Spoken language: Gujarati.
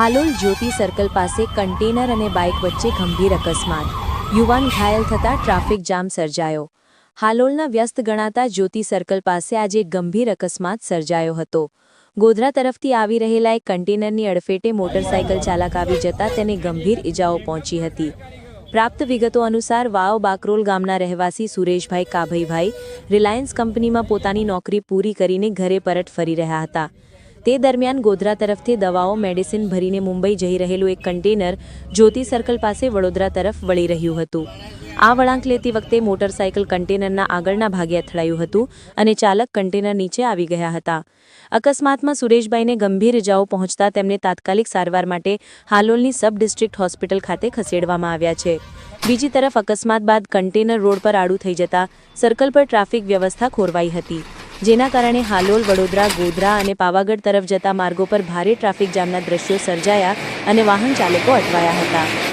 હાલોલ જ્યોતિ સર્કલ પાસે કન્ટેનર અને બાઇક વચ્ચે ગંભીર અકસ્માત. યુવાન ઘાયલ થતાં ટ્રાફિક જામ સર્જાયો. હાલોલના વ્યસ્ત ગણાતા જ્યોતિ સર્કલ પાસે આજે ગંભીર અકસ્માત સર્જાયો હતો. ગોધરા તરફથી આવી રહેલા એક કન્ટેનરની અડફેટે મોટરસાયકલ ચાલક આવી જતા તેને ગંભીર ઇજાઓ પહોંચી હતી. પ્રાપ્ત વિગતો અનુસાર વાવ બાકરોલ ગામના રહેવાસી સુરેશભાઈ કાભઈભાઈ રિલાયન્સ કંપનીમાં પોતાની નોકરી પૂરી કરીને ઘરે પરત ફરી રહ્યા હતા. તે દરમિયાન ગોધરા તરફથી દવાઓ, મેડિસિન ભરીને મુંબઈ જઈ રહેલું એક કન્ટેનર જ્યોતિ સર્કલ પાસે વડોદરા તરફ વળી રહ્યું હતું. આ વળાંક લેતી વખતે મોટરસાયકલ કન્ટેનરના આગળના ભાગે અથડાયું હતું અને ચાલક કન્ટેનર નીચે આવી ગયા હતા. અકસ્માતમાં સુરેશભાઈને ગંભીર ઇજાઓ પહોંચતા તેમને તાત્કાલિક સારવાર માટે હાલોલની સબ ડિસ્ટ્રિક્ટ હોસ્પિટલ ખાતે ખસેડવામાં આવ્યા છે. બીજી તરફ અકસ્માત બાદ કન્ટેનર રોડ પર આડું થઈ જતા સર્કલ પર ટ્રાફિક વ્યવસ્થા ખોરવાઈ હતી. જેના કારણે હાલોલ, વડોદરા, ગોધરા અને પાવાગઢ તરફ જતા માર્ગો પર ભારે ટ્રાફિક જામના દ્રશ્યો સર્જાયા અને વાહન ચાલકો અટવાયા હતા.